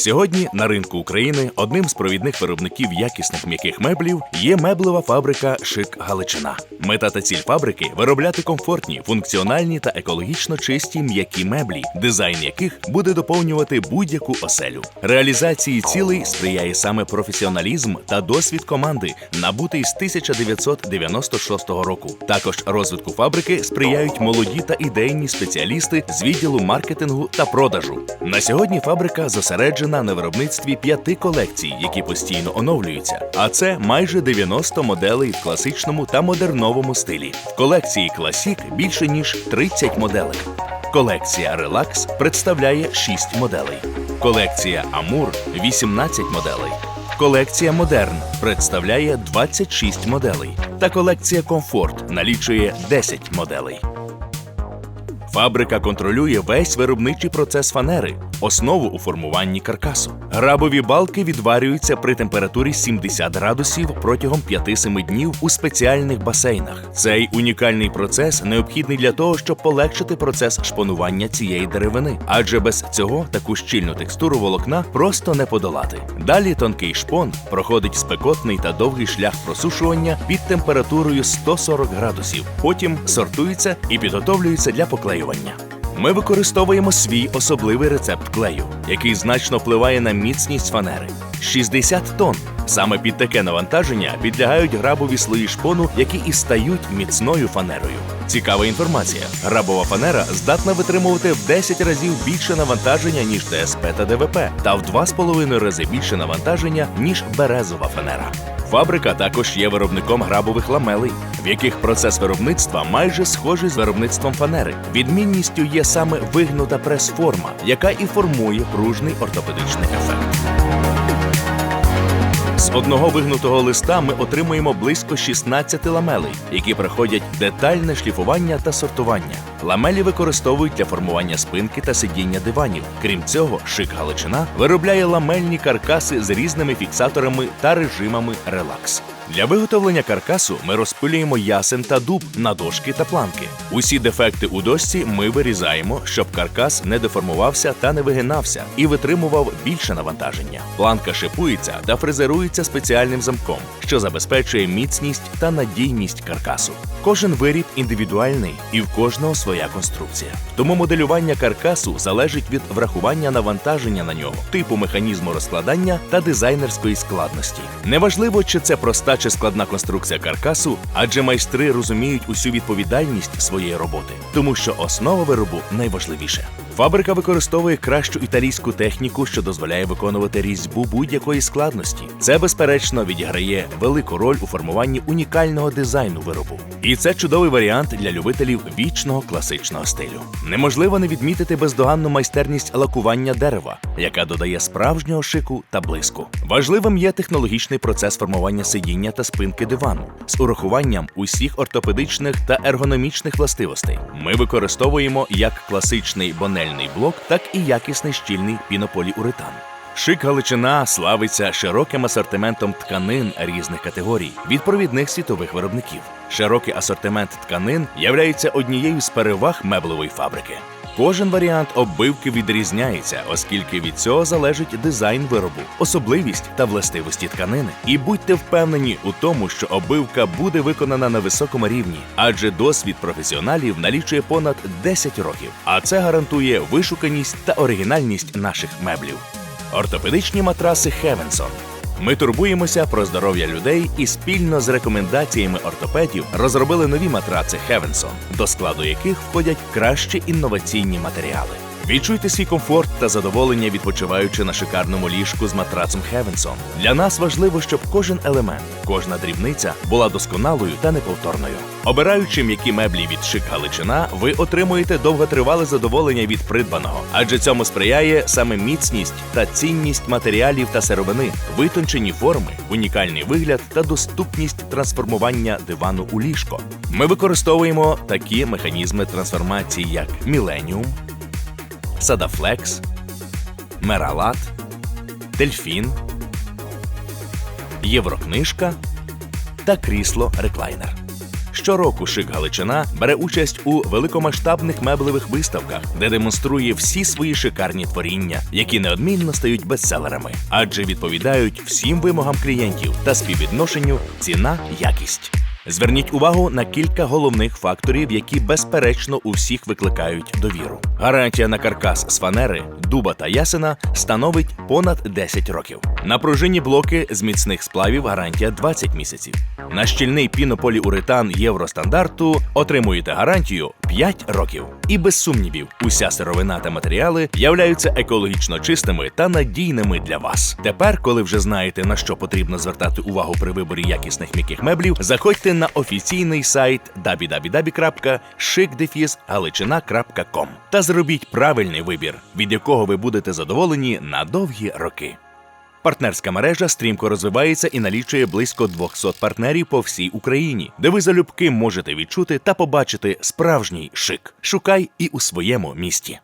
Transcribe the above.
Сьогодні на ринку України одним з провідних виробників якісних м'яких меблів є меблева фабрика Шик Галичина. Мета та ціль фабрики виробляти комфортні, функціональні та екологічно чисті м'які меблі, дизайн яких буде доповнювати будь-яку оселю. Реалізації цілей сприяє саме професіоналізм та досвід команди, набутий з 1996 року. Також розвитку фабрики сприяють молоді та ідейні спеціалісти з відділу маркетингу та продажу. На сьогодні фабрика зосереджена на виробництві п'яти колекцій, які постійно оновлюються. А це майже 90 моделей в класичному та модерновому стилі. В колекції Класік більше ніж 30 моделей. Колекція Релакс представляє 6 моделей. Колекція Амур 18 моделей. Колекція Модерн представляє 26 моделей. Та колекція Комфорт налічує 10 моделей. Фабрика контролює весь виробничий процес фанери, основу у формуванні каркасу. Грабові балки відварюються при температурі 70 градусів протягом 5-7 днів у спеціальних басейнах. Цей унікальний процес необхідний для того, щоб полегшити процес шпонування цієї деревини, адже без цього таку щільну текстуру волокна просто не подолати. Далі тонкий шпон проходить спекотний та довгий шлях просушування під температурою 140 градусів. Потім сортується і підготовлюється для поклеювання. Ми використовуємо свій особливий рецепт клею, який значно впливає на міцність фанери. 60 тонн. Саме під таке навантаження підлягають грабові слої шпону, які і стають міцною фанерою. Цікава інформація: грабова фанера здатна витримувати в 10 разів більше навантаження, ніж ДСП та ДВП, та в 2,5 рази більше навантаження, ніж березова фанера. Фабрика також є виробником грабових ламелей, в яких процес виробництва майже схожий з виробництвом фанери. Відмінністю є саме вигнута прес-форма, яка і формує пружний ортопедичний ефект. З одного вигнутого листа ми отримуємо близько 16 ламелей, які проходять детальне шліфування та сортування. Ламелі використовують для формування спинки та сидіння диванів. Крім цього, шик Галичина виробляє ламельні каркаси з різними фіксаторами та режимами релакс. Для виготовлення каркасу ми розпилюємо ясен та дуб на дошки та планки. Усі дефекти у дошці ми вирізаємо, щоб каркас не деформувався та не вигинався і витримував більше навантаження. Планка шипується та фрезерується спеціальним замком, що забезпечує міцність та надійність каркасу. Кожен виріб індивідуальний і в кожного своя конструкція. Тому моделювання каркасу залежить від врахування навантаження на нього, типу механізму розкладання та дизайнерської складності. Неважливо, чи це проста чи складна конструкція каркасу, адже майстри розуміють усю відповідальність своєї роботи, тому що основа виробу найважливіше. Фабрика використовує кращу італійську техніку, що дозволяє виконувати різьбу будь-якої складності. Це, безперечно, відіграє велику роль у формуванні унікального дизайну виробу. І це чудовий варіант для любителів вічного класичного стилю. Неможливо не відмітити бездоганну майстерність лакування дерева, яка додає справжнього шику та блиску. Важливим є технологічний процес формування сидіння та спинки дивану з урахуванням усіх ортопедичних та ергономічних властивостей. Ми використовуємо як класичний бонельний блок, так і якісний щільний пінополіуретан. Шик Галичина славиться широким асортиментом тканин різних категорій від провідних світових виробників. Широкий асортимент тканин являється однією з переваг меблевої фабрики. Кожен варіант оббивки відрізняється, оскільки від цього залежить дизайн виробу, особливість та властивості тканини. І будьте впевнені у тому, що оббивка буде виконана на високому рівні, адже досвід професіоналів налічує понад 10 років. А це гарантує вишуканість та оригінальність наших меблів. Ортопедичні матраси Хевенсон. Ми турбуємося про здоров'я людей і спільно з рекомендаціями ортопедів розробили нові матраци Хевенсон, до складу яких входять кращі інноваційні матеріали. Відчуйте свій комфорт та задоволення, відпочиваючи на шикарному ліжку з матрацем Хевенсон. Для нас важливо, щоб кожен елемент, кожна дрібниця була досконалою та неповторною. Обираючи м'які меблі від Шик Галичина, ви отримуєте довготривале задоволення від придбаного, адже цьому сприяє саме міцність та цінність матеріалів та сировини, витончені форми, унікальний вигляд та доступність трансформування дивану у ліжко. Ми використовуємо такі механізми трансформації, як Міленіум, Садафлекс, Мералат, Дельфін, Єврокнижка та крісло реклайнер. Щороку Шик Галичина бере участь у великомасштабних меблевих виставках, де демонструє всі свої шикарні творіння, які неодмінно стають бестселерами, адже відповідають всім вимогам клієнтів та співвідношенню ціна-якість. Зверніть увагу на кілька головних факторів, які безперечно у всіх викликають довіру. Гарантія на каркас з фанери, дуба та ясена становить понад 10 років. На пружинні блоки з міцних сплавів гарантія 20 місяців. На щільний пінополіуретан євростандарту отримуєте гарантію 5 років. І без сумнівів, уся сировина та матеріали являються екологічно чистими та надійними для вас. Тепер, коли вже знаєте на що потрібно звертати увагу при виборі якісних м'яких меблів, заходьте на офіційний сайт www.shikdefisгаличина.com та зробіть правильний вибір, від якого ви будете задоволені на довгі роки. Партнерська мережа стрімко розвивається і налічує близько 200 партнерів по всій Україні, де ви залюбки можете відчути та побачити справжній шик. Шукай і у своєму місті.